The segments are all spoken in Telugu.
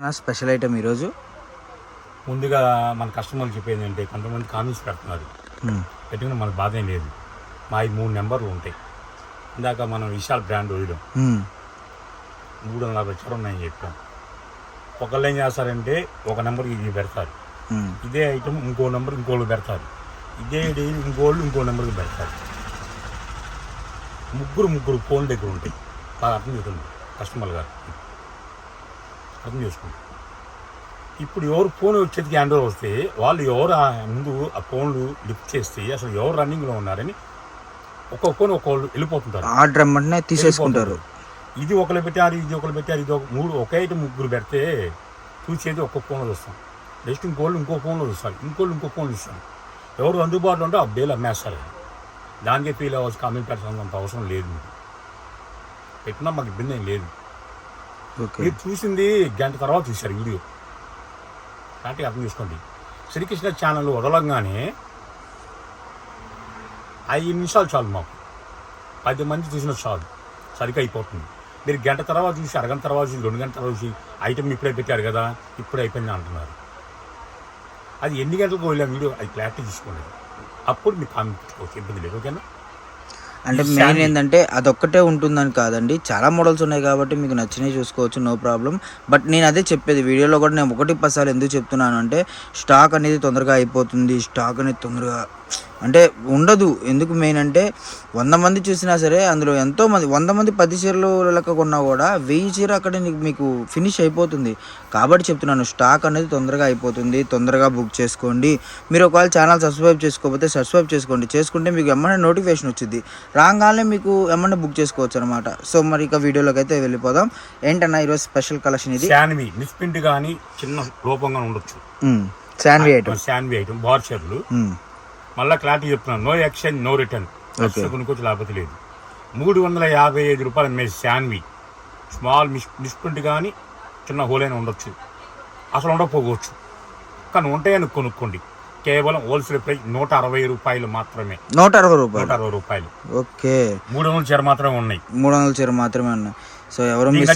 నా స్పెషల్ ఐటమ్ ఈరోజు? ముందుగా మన కస్టమర్లు చెప్పేది ఏంటంటే కొంతమంది కామెంట్స్ పెడుతున్నారు. పెట్టుకుని మనకు బాధ ఏం లేదు. మా ఈ మూడు నెంబర్లు ఉంటాయి. ఇందాక మనం విశాల్ బ్రాండ్ వదిలాం మ్మ్. మూడు వందల యాభై చీరలు ఉన్నాయని చెప్పాం. ఒకళ్ళు ఏం చేస్తారంటే ఒక నెంబర్ ఇది పెడతారు. ఇదే ఐటమ్ ఇంకో నెంబర్ ఇంకోళ్ళు పెడతారు. ఇదే డైలీ ఇంకోళ్ళు ఇంకో నెంబర్కి పెడతారు. ముగ్గురు ముగ్గురు ఫోన్ దగ్గర ఉంటాయి. బాగా అర్థం చేసుకోండి కస్టమర్ గారు. అర్థం చేసుకోండి ఇప్పుడు ఎవరు ఫోన్ చేతికి హ్యాండ్ ఓవర్ వస్తే వాళ్ళు ఎవరు ఆ ముందు ఆ ఫోన్లు లిఫ్ట్ చేస్తే అసలు ఎవరు రన్నింగ్లో ఉన్నారని ఒక్కొక్క ఫోన్ ఒక్కొక్కళ్ళు వెళ్ళిపోతుంటారు. ఆర్డర్ ఇమ్మంటేనే తీసేసుకుంటారు. ఇది ఒకరు పెట్టారు ఇది ఒకరు పెట్టారు ఇది ఒక మూడు ఒకే ముగ్గురు పెడితే చూసేది ఒక్కొక్క ఫోన్లో చూస్తాం. నెక్స్ట్ ఇంకోళ్ళు ఇంకో ఫోన్లో చూస్తారు ఇంకోళ్ళు ఇంకో ఫోన్ చూస్తారు ఎవరు అందుబాటులో ఉంటే ఆ బేలు అమ్మేస్తారు దానికే ఫీల్ అవ్వాల్సి కామెంట్ పెట్టాల్సినంత అవసరం లేదు. మీకు పెట్టినా మాకు ఇబ్బంది ఏం లేదు. మీరు చూసింది గంట తర్వాత చూశారు వీడియో. కాబట్టి అర్థం చేసుకోండి. శ్రీకృష్ణ ఛానల్ వదలంగానే ఐదు నిమిషాలు చాలు మాకు. పది మంది చూసిన చాలు. సరిగ్గా అయిపోతుంది. మీరు గంట తర్వాత చూసి అరగంట తర్వాత చూసి రెండు గంటల తర్వాత చూసి ఐటమ్ ఇప్పుడే పెట్టారు కదా ఇప్పుడే అయిపోయింది అంటున్నారు. అది ఎన్ని గంటలకు వెళ్ళాం వీడియో అది క్లారిటీ తీసుకోండి. అప్పుడు మీకు కామెంట్ పెట్టుకోవచ్చు. ఇబ్బంది లేదు. ఓకేనా? అంటే మెయిన్ ఏంటంటే అదొక్కటే ఉంటుందని కాదండి. చాలా మోడల్స్ ఉన్నాయి కాబట్టి మీకు నచ్చినవి చూసుకోవచ్చు నో ప్రాబ్లం బట్ నేను అదే చెప్పేది వీడియోలో కూడా నేను ఒకటి పసాలు ఎందుకు చెప్తున్నాను అంటే స్టాక్ అనేది తొందరగా అయిపోతుంది. స్టాక్ అనేది తొందరగా అంటే ఉండదు. ఎందుకు మెయిన్ అంటే వంద మంది చూసినా సరే అందులో ఎంతో మంది వంద మంది పది చీరలు లెక్క కొన్నా కూడా వెయ్యి చీర అక్కడ మీకు ఫినిష్ అయిపోతుంది. కాబట్టి చెప్తున్నాను స్టాక్ అనేది తొందరగా అయిపోతుంది. తొందరగా బుక్ చేసుకోండి. మీరు ఒకవేళ ఛానల్ సబ్స్క్రైబ్ చేసుకోకపోతే సబ్స్క్రైబ్ చేసుకోండి. చేసుకుంటే మీకు ఎమ్మనే నోటిఫికేషన్ వచ్చింది రాగానే మీకు ఎమ్మనే బుక్ చేసుకోవచ్చు అనమాట సో మరి ఇక వీడియోలోకి అయితే వెళ్ళిపోదాం. ఏంటన్నా ఈరోజు స్పెషల్ కలెక్షన్ ఇది? శాన్వి మిస్ప్రింట్ కానీ చిన్న లోపంగా ఉండొచ్చు. శాండ్వి ఐటమ్ శాన్వి ఐటమ్ బార్ షర్ట్లు మళ్ళీ క్లారిటీ చెప్తున్నాను. నో ఎక్స్చేంజ్ నో రిటర్న్ కొనుక్కోవచ్చు లేకపోతే లేదు. మూడు వందల యాభై ఐదు రూపాయలు మే శాన్వి. స్మాల్ మిస్ మిస్ప్రింట్ కానీ చిన్న హోలైన ఉండొచ్చు. అసలు ఉండకపోవచ్చు. కానీ ఉంటాయని కొనుక్కోండి. కేవలం హోల్సేల్ ప్రైస్ నూట అరవై రూపాయలు మాత్రమే. నూట అరవై నూట రూపాయలు అరవై రూపాయలు. ఓకే. మూడు వందల చీర మాత్రమే ఉన్నాయి. మూడు వందల చీర మాత్రమే ఉన్నాయి. సో ఎవరు మిస్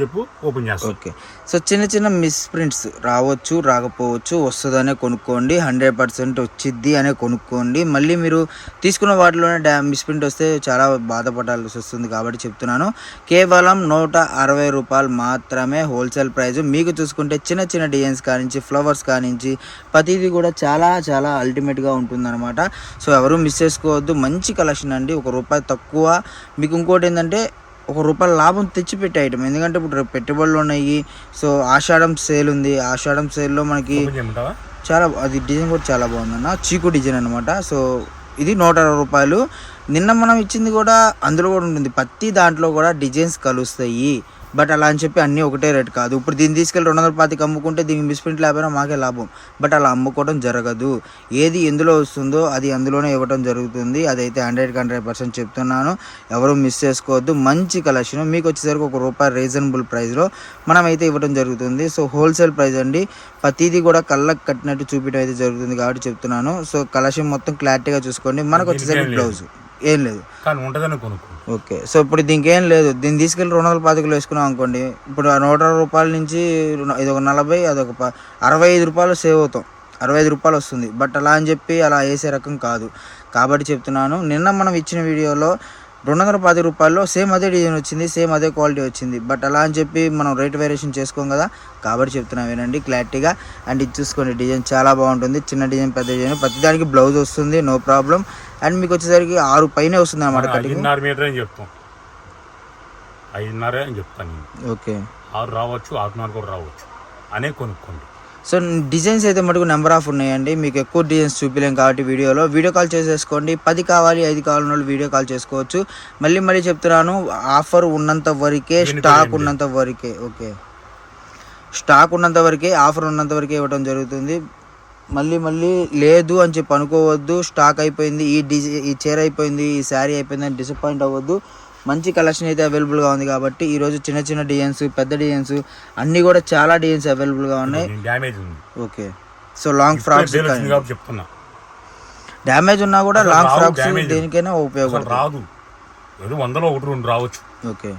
చెప్పు ఓపెన్ చేస్తాం. ఓకే. సో చిన్న చిన్న మిస్ ప్రింట్స్ రావచ్చు రాకపోవచ్చు వస్తుందనే కొనుక్కోండి హండ్రెడ్ పర్సెంట్ వచ్చిద్ది అనే కొనుక్కోండి. మళ్ళీ మీరు తీసుకున్న వాటిలోనే డా మిస్ ప్రింట్ వస్తే చాలా బాధపడాల్సి వస్తుంది కాబట్టి చెప్తున్నాను. కేవలం నూట అరవై రూపాయలు మాత్రమే హోల్సేల్ ప్రైస్ మీకు చూసుకుంటే చిన్న చిన్న డిజైన్స్ కానించి ఫ్లవర్స్ కానించి ప్రతిదీ కూడా చాలా చాలా అల్టిమేట్గా ఉంటుందన్నమాట. సో ఎవరు మిస్ చేసుకోవద్దు. మంచి కలెక్షన్ అండి. ఒక రూపాయి తక్కువ. మీకు ఇంకోటి ఏంటంటే ఒక రూపాయల లాభం తెచ్చిపెట్టే ఐటమ్ ఎందుకంటే ఇప్పుడు పెట్టుబడులు ఉన్నాయి. సో ఆషాఢం సేల్ ఉంది. ఆషాఢం సేల్లో మనకి చాలా అది డిజైన్ కూడా చాలా బాగుందన్న. చీకు డిజైన్ అనమాట సో ఇది నూట అరవై రూపాయలు. నిన్న మనం ఇచ్చింది కూడా అందులో కూడా ఉంటుంది. ప్రతి దాంట్లో కూడా డిజైన్స్ కలుస్తాయి. బట్ అలా అని చెప్పి అన్నీ ఒకటే రేట్ కాదు. ఇప్పుడు దీన్ని తీసుకెళ్ళి రెండు వందల పాతికి అమ్ముకుంటే దీనికి మిస్ప్రింట్ లేకపోయినా మాకే లాభం. బట్ అలా అమ్ముకోవడం జరగదు. ఏది ఎందులో వస్తుందో అది అందులోనే ఇవ్వడం జరుగుతుంది. అదైతే హండ్రెడ్కి హండ్రెడ్ పర్సెంట్ చెప్తున్నాను. ఎవరు మిస్ చేసుకోవద్దు. మంచి కలెక్షన్. మీకు వచ్చేసరికి ఒక రూపాయి రీజనబుల్ ప్రైస్లో మనమైతే ఇవ్వడం జరుగుతుంది. సో హోల్సేల్ ప్రైస్ అండి. ప్రతిదీ కూడా కళ్ళకు కట్టినట్టు చూపించడం అయితే జరుగుతుంది కాబట్టి చెప్తున్నాను. సో కలెక్షన్ మొత్తం క్లారిటీగా చూసుకోండి. మనకు వచ్చేసరికి బ్లౌజ్. ఏం లేదు. కానీ ఉంటుందని కొనుక్కో. ఓకే. సో ఇప్పుడు దీనికి ఏం లేదు. దీన్ని తీసుకెళ్ళి రెండు వందల పాతికలు వేసుకున్నాం అనుకోండి ఇప్పుడు ఆ నూట అరవై రూపాయల నుంచి ఇది ఒక నలభై అదొక అరవై ఐదు రూపాయలు సేవ్ అవుతాం. అరవై ఐదు రూపాయలు వస్తుంది. బట్ అలా అని చెప్పి అలా వేసే రకం కాదు. కాబట్టి చెప్తున్నాను నిన్న మనం ఇచ్చిన వీడియోలో రెండు వందల పది రూపాయల్లో సేమ్ అదే డిజైన్ వచ్చింది సేమ్ అదే క్వాలిటీ వచ్చింది. బట్ అలా అని చెప్పి మనం రేట్ వేరియేషన్ చేసుకోం కదా కాబట్టి చెప్తున్నాం వినండి క్లారిటీగా. అండ్ ఇది చూసుకోండి డిజైన్ చాలా బాగుంటుంది. చిన్న డిజైన్ పెద్ద డిజైన్ ప్రతిదానికి బ్లౌజ్ వస్తుంది నో ప్రాబ్లం. అండ్ మీకు వచ్చేసరికి ఆరు పైనే వస్తుంది అన్నమాట కటింగ్. ఐదున్నర మీటర్ అని చెప్తాం. ఐదున్నర అని చెప్తాను ఓకే. ఆరు రావచ్చు ఆరున్నర కూడా రావచ్చు. అనే కొనుక్కోండి. సో డిజైన్స్ అయితే మటుకు నెంబర్ ఆఫ్ ఉన్నాయండి. మీకు ఎక్కువ డిజైన్స్ చూపించలేం కాబట్టి వీడియోలో. వీడియో కాల్ చేసేసుకోండి. పది కావాలి ఐదు కావాలన్న వాళ్ళు వీడియో కాల్ చేసుకోవచ్చు. మళ్ళీ మళ్ళీ చెప్తున్నాను ఆఫర్ ఉన్నంత వరకే స్టాక్. ఉన్నంత వరకే ఓకే. స్టాక్ ఉన్నంత వరకే ఆఫర్ ఉన్నంత వరకే ఇవ్వడం జరుగుతుంది. మళ్ళీ మళ్ళీ లేదు అని చెప్పి అనుకోవద్దు. స్టాక్ అయిపోయింది ఈ డిజై ఈ చీర అయిపోయింది ఈ శారీ అయిపోయింది అని డిసప్పాయింట్ అవ్వద్దు. మంచి కలెక్షన్ అయితే అవైలబుల్గా ఉంది కాబట్టి ఈరోజు చిన్న చిన్న డిజైన్స్ పెద్ద డిజైన్స్ అన్నీ కూడా చాలా డిజైన్స్ అవైలబుల్గా ఉన్నాయి. డ్యామేజ్ ఉంది. ఓకే సో లాంగ్ ఫ్రాక్స్ చెప్తున్నా. డ్యామేజ్ ఉన్నా కూడా లాంగ్ ఫ్రాక్స్. దేనికైనా ఉపయోగపడుతుంది రాదు. వందలో ఒకటి రెండు రావచ్చు. ఓకే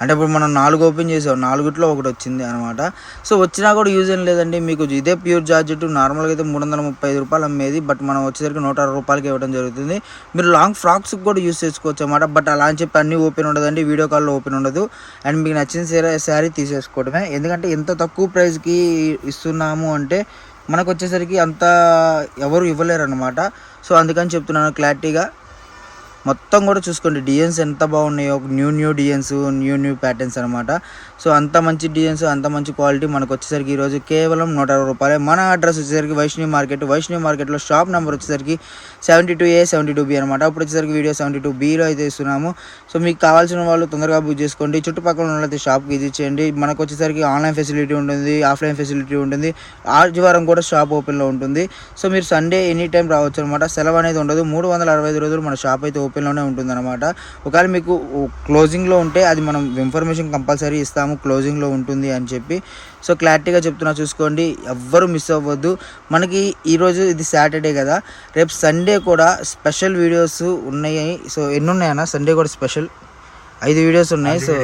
అంటే ఇప్పుడు మనం నాలుగు ఓపెన్ చేసాం నాలుగుట్లో ఒకటి వచ్చింది అనమాట సో వచ్చినా కూడా యూజ్ ఏం లేదండి. మీకు ఇదే ప్యూర్ జార్జెట్ నార్మల్గా అయితే మూడు వందల ముప్పై ఐదు రూపాయలు అమ్మేది బట్ మనం వచ్చేసరికి నూట అరవై రూపాయలకి ఇవ్వడం జరుగుతుంది. మీరు లాంగ్ ఫ్రాక్స్కి కూడా యూస్ చేసుకోవచ్చు అనమాట బట్ అలా అని చెప్పి అన్నీ ఓపెన్ ఉండదండి వీడియో కాల్లో ఓపెన్ ఉండదు. అండ్ మీకు నచ్చిన శారీ శారీ తీసేసుకోవడమే. ఎందుకంటే ఎంత తక్కువ ప్రైస్కి ఇస్తున్నాము అంటే మనకు వచ్చేసరికి అంత ఎవరు ఇవ్వలేరు అనమాట సో అందుకని చెప్తున్నాను క్లారిటీగా. మొత్తం కూడా చూసుకోండి. డిజైన్స్ ఎంత బాగున్నాయో. New new designs new new patterns అనమాట సో అంత మంచి డిజైన్స్ అంత మంచి క్వాలిటీ మనకు వచ్చేసరికి ఈరోజు కేవలం నూట అరవై రూపాయలే. మన అడ్రస్ వచ్చేసరికి వైష్ణవి మార్కెట్. వైష్ణవి మార్కెట్లో షాప్ నెంబర్ వచ్చేసరికి seventy two A seventy two B అనమాట అప్పుడు వచ్చేసరికి వీడియో సెవెంటీ టూ బీలో అయితే ఇస్తున్నాము. సో మీకు కావాల్సిన వాళ్ళు తొందరగా బుక్ చేసుకోండి. చుట్టుపక్కల ఉన్న వాళ్ళైతే షాప్కి విజిట్ చేయండి. మనకు వచ్చేసరికి ఆన్లైన్ ఫెసిలిటీ ఉంటుంది ఆఫ్లైన్ ఫెసిలిటీ ఉంటుంది. ఆదివారం కూడా షాప్ ఓపెన్లో ఉంటుంది. సో మీరు సండే ఎనీ టైం రావచ్చు అనమాట సెలవు అనేది ఉండదు. మూడు వందల అరవై ఐదు రోజులు మన షాప్ అయితే ఓపెన్లోనే ఉంటుంది అనమాట ఒకవేళ మీకు క్లోజింగ్లో ఉంటే అది మనం ఇన్ఫర్మేషన్ కంపల్సరీ ఇస్తాము. క్లోజింగ్లో ఉంటుంది అని చెప్పి. సో క్లారిటీగా చెప్తున్నా చూసుకోండి. ఎవ్వరు మిస్ అవ్వద్దు. మనకి ఈరోజు ఇది సాటర్డే కదా. రేపు సండే కూడా స్పెషల్ వీడియోస్ ఉన్నాయి. సో ఎన్ని ఉన్నాయన్నా సండే కూడా స్పెషల్ ఐదు వీడియోస్ ఉన్నాయి. సో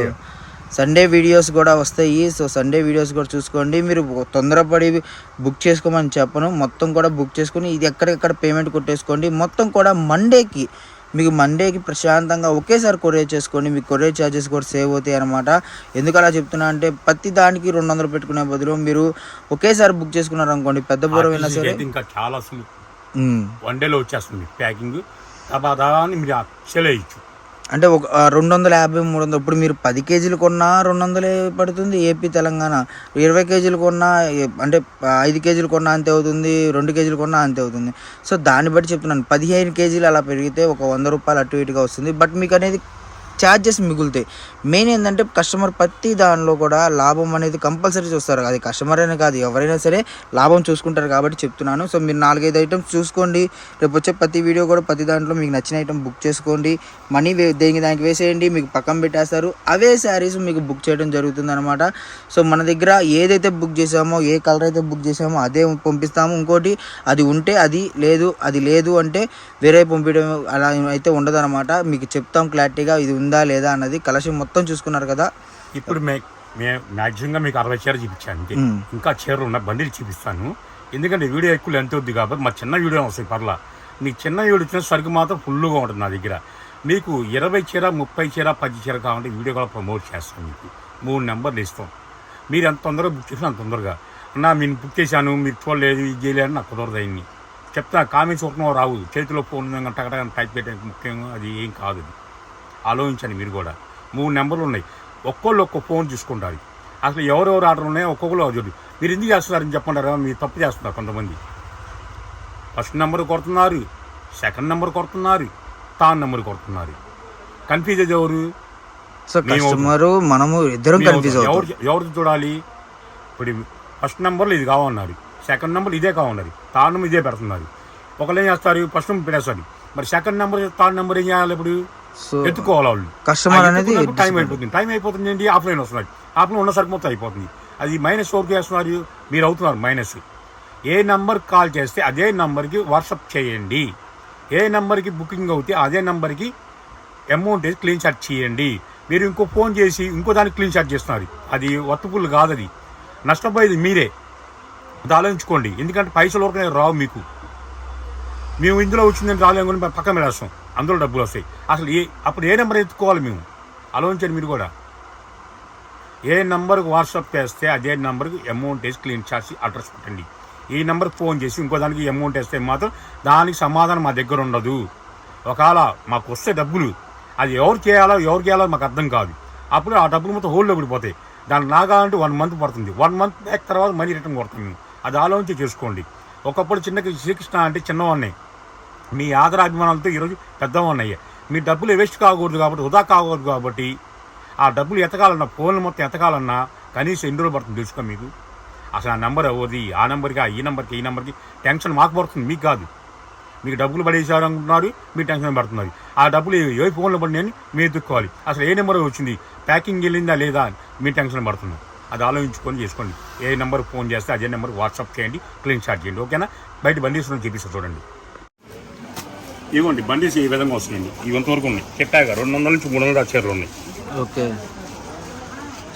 సండే వీడియోస్ కూడా వస్తాయి. సో సండే వీడియోస్ కూడా చూసుకోండి. మీరు తొందరపడి బుక్ చేసుకోమని చెప్పను. మొత్తం కూడా బుక్ చేసుకొని ఇది ఎక్కడెక్కడ పేమెంట్ కొట్టేసుకోండి. మొత్తం కూడా మండేకి మీకు మండేకి ప్రశాంతంగా ఒకేసారి కొరియర్ చేసుకోండి మీకు కొరియర్ ఛార్జెస్ కూడా సేవ్ అవుతాయి అనమాట ఎందుకు అలా చెప్తున్నా అంటే ప్రతి దానికి రెండు వందలు పెట్టుకునే బదులు మీరు ఒకేసారి బుక్ చేసుకున్నారు అనుకోండి పెద్ద బూరం అయినా సరే. ఇంకా చాలా. వన్ డేలో వచ్చేస్తుంది ప్యాకింగ్ మీరు సెలయచ్చు అంటే ఒక రెండు వందల యాభై మూడు వందలు ఇప్పుడు మీరు పది కేజీలు కొన్నా రెండు వందలే పడుతుంది ఏపీ తెలంగాణ. ఇరవై కేజీలు కొన్నా అంటే ఐదు కేజీలు కొన్నా అంతే అవుతుంది రెండు కేజీలు కొన్నా అంతే అవుతుంది. సో దాన్ని బట్టి చెప్తున్నాను పదిహేను కేజీలు అలా పెరిగితే ఒక వంద రూపాయలు అటు ఇటుగా వస్తుంది. బట్ మీకు అనేది ఛార్జెస్ మిగులుతాయి. మెయిన్ ఏంటంటే కస్టమర్ ప్రతి దానిలో కూడా లాభం అనేది కంపల్సరీ చూస్తారు. అది కస్టమర్ అయినా కాదు ఎవరైనా సరే లాభం చూసుకుంటారు కాబట్టి చెప్తున్నాను. సో మీరు నాలుగైదు ఐటమ్స్ చూసుకోండి. రేపు వచ్చే ప్రతి వీడియో కూడా ప్రతి దాంట్లో మీకు నచ్చిన ఐటమ్ బుక్ చేసుకోండి. మనీ వే దేనికి దానికి వేసేయండి. మీకు పక్కన పెట్టేస్తారు. అవే శారీస్ మీకు బుక్ చేయడం జరుగుతుంది అనమాట సో మన దగ్గర ఏదైతే బుక్ చేసామో ఏ కలర్ అయితే బుక్ చేసామో అదే పంపిస్తాము. ఇంకోటి అది ఉంటే అది లేదు అది లేదు అంటే వేరే పంపించడం అలా అయితే ఉండదు మీకు చెప్తాం క్లారిటీగా ఇది ఉందా లేదా అన్నది కలెక్షన్ మొత్తం చూసుకున్నారు కదా. ఇప్పుడు మే మే మ్యాక్సిమంగా మీకు అరవై చీర చూపించాను అంతే. మ్మ్. ఇంకా చీరలు ఉన్న బండిలు చూపిస్తాను. ఎందుకంటే వీడియో ఎక్కువ లెంత్ అవుద్ది కాబట్టి మా చిన్న వీడియో వస్తాయి పర్లా. మీకు చిన్న వీడియో వచ్చిన సరుకు మాత్రం ఫుల్గా ఉంటుంది నా దగ్గర. మీకు ఇరవై చీర ముప్పై చీర పది చీర కావాలంటే వీడియో కూడా ప్రమోట్ చేస్తాం మీకు. మూడు నెంబర్లు ఇస్తాం. మీరు ఎంత తొందరగా బుక్ చేసినా అంత తొందరగా. అన్నా నేను బుక్ చేశాను మీరు చూడలేదు ఇది చేయలేదు నాకు కుదరదు అయింది చెప్తా కామెంట్స్ ఒకటో రావు. చేతిలో ఫోన్ టైప్ చేయడానికి ముఖ్యం అది ఏం కాదు ఆలోచించండి మీరు కూడా. మూడు నెంబర్లు ఉన్నాయి. ఒక్కోళ్ళు ఒక్కో ఫోన్ చూసుకుంటారు. అసలు ఎవరెవరు ఆర్డర్ ఉన్నాయో ఒక్కొక్కరు చూడు. మీరు ఎందుకు చేస్తున్నారని చెప్పంటారా మీరు తప్పు చేస్తున్నారు కొంతమంది. ఫస్ట్ నెంబర్ కొడుతున్నారు. సెకండ్ నెంబర్ కొడుతున్నారు. థర్డ్ నెంబర్ కొడుతున్నారు. కన్ఫ్యూజ్ ఎవరు? కస్టమర్ మనము ఇద్దరం కన్ఫ్యూజ్ ఎవరు ఎవరిది చూడాలి? ఇప్పుడు ఫస్ట్ నెంబర్లో ఇది కావన్నారు. సెకండ్ నెంబర్ ఇదే కావన్నారు. థర్డ్ నెంబర్ ఇదే పెడుతున్నారు. ఒకళ్ళు ఏం చేస్తారు? ఫస్ట్ నెంబర్ పెట్టేస్తారు. మరి సెకండ్ నెంబర్ థర్డ్ నెంబర్ ఏం చేయాలి ఇప్పుడు? ఎత్తుకోవాలి వాళ్ళు. కస్టమర్ అనేది టైం అయిపోతుంది. టైం అయిపోతుంది ఏంటి? ఆఫ్లైన్ వస్తున్నారు ఆఫ్లైన్ ఉన్న సరికి మొత్తం అయిపోతుంది. అది మైనస్ ఎవరికి చేస్తున్నారు. మీరు అవుతున్నారు మైనస్ ఏ నంబర్ కాల్ చేస్తే అదే నంబర్కి వాట్సాప్ చేయండి. ఏ నంబర్కి బుకింగ్ అవుతే అదే నంబర్కి అమౌంట్ వేసి క్లీన్ షాట్ చేయండి. మీరు ఇంకో ఫోన్ చేసి ఇంకో దానికి క్లీన్ షాట్ చేస్తున్నారు. అది వర్తపుల్ కాదు అది. నష్టపోయేది మీరే. అది ఆలోచించుకోండి. ఎందుకంటే పైసలు వరకు రావు మీకు. మేము ఇందులో వచ్చిందని రాలేము కానీ పక్కన పెట్టేస్తాం. అందులో డబ్బులు వస్తాయి. అసలు ఏ అప్పుడు ఏ నెంబర్ ఎత్తుకోవాలి మేము? ఆలోచించండి మీరు కూడా. ఏ నెంబర్కి వాట్సాప్ చేస్తే అదే నెంబర్కి అమౌంట్ వేసి క్లీన్ చేసి అడ్రస్ పెట్టండి. ఈ నెంబర్కి ఫోన్ చేసి ఇంకో దానికి అమౌంట్ వేస్తే మాత్రం దానికి సమాధానం మా దగ్గర ఉండదు. ఒకవేళ మాకు వస్తే డబ్బులు. అది ఎవరు చేయాలో ఎవరు చేయాలో మాకు అర్థం కాదు. అప్పుడు ఆ డబ్బులు మొత్తం హోల్డ్లో పడిపోతాయి. దాన్ని నాగాలంటే వన్ మంత్ పడుతుంది. వన్ మంత్ బ్యాక్ తర్వాత మనీ రిటర్న్ కొడతాం మేము. అది ఆలోచించి చేసుకోండి. ఒకప్పుడు చిన్న శ్రీకృష్ణ అంటే చిన్నవాడిని. మీ ఆదరాభిమానాలతో ఈరోజు పెద్దవాడినయ్యా మీ డబ్బులు వేస్ట్ కాకూడదు కాబట్టి వృధా కాకూడదు కాబట్టి ఆ డబ్బులు ఎతకాలన్నా ఫోన్లు మొత్తం ఎతకాలన్నా కనీసం ఎన్ని రోజులు పడుతుంది తెలుసుకో మీకు? అసలు ఆ నెంబర్ అవ్వది ఆ నెంబర్కి ఆ ఈ నెంబర్కి ఈ నెంబర్కి టెన్షన్ మాకు పడుతుంది మీకు కాదు. మీకు డబ్బులు పడేసారు అనుకుంటున్నారు మీ టెన్షన్ పడుతున్నారు. ఆ డబ్బులు ఏ- ఫోన్లో పడినాయని మీరు ఎత్తుక్కోవాలి. అసలు ఏ నెంబర్ వచ్చింది? ప్యాకింగ్ వెళ్ళిందా లేదా? అని టెన్షన్ పడుతున్నారు అది ఆలోచించుకొని చేసుకోండి. ఏ నెంబర్ ఫోన్ చేస్తే అదే నెంబర్ వాట్సాప్ చేయండి క్లీన్ షాట్ చేయండి. ఓకేనా? బయట బందీసులను చూపిస్తా చూడండి. ఇవ్వండి బండీస్ ఈ విధంగా వస్తున్నాయండి ఇవి ఎంతవరకు ఉన్నాయి. చెప్పాగా రెండు వందల నుంచి మూడు వందల చీరలు ఉన్నాయి. ఓకే.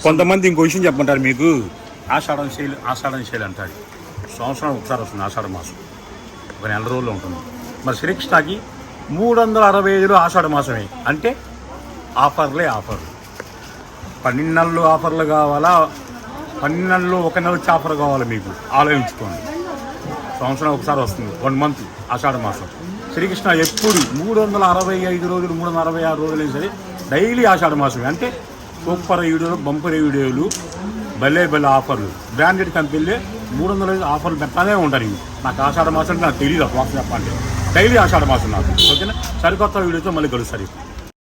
కొంతమంది ఇంకో విషయం చెప్పమంటారు మీకు. ఆషాఢం శైలి ఆషాఢం శైలి అంటారు. సంవత్సరం ఒకసారి వస్తుంది ఆషాఢ మాసం. ఒక నెల రోజులు ఉంటుంది. మరి శ్రీకృష్ణకి మూడు వందల అరవై ఐదులో ఆషాఢ మాసమే. అంటే ఆఫర్లే ఆఫర్లు. పన్నెండు నెలలు ఆఫర్లు కావాలా? పన్నెండు నెలలు ఒక నెల వచ్చి ఆఫర్ కావాలా మీకు. ఆలోచించుకోండి. సంవత్సరం ఒకసారి వస్తుంది. వన్ మంత్ ఆషాఢ మాసం. శ్రీకృష్ణ ఎప్పుడు మూడు వందల అరవై ఐదు రోజులు మూడు వందల అరవై ఆరు రోజులు సరే డైలీ ఆషాఢ మాసమే. అంటే సూపర్ వీడియోలు బంపర్ వీడియోలు భలే భలే ఆఫర్లు. బ్రాండెడ్ కంపెనీలే మూడు వందల ఐదు ఆఫర్లు పెడతానే ఉంటారు ఇవి. నాకు ఆషాఢ మాసం అంటే నాకు తెలియదు వాస్తవం చెప్పండి డైలీ ఆషాఢ మాసం నాకు. ఓకేనా? సరికొత్త వీడియోతో మళ్ళీ కలుస్తారు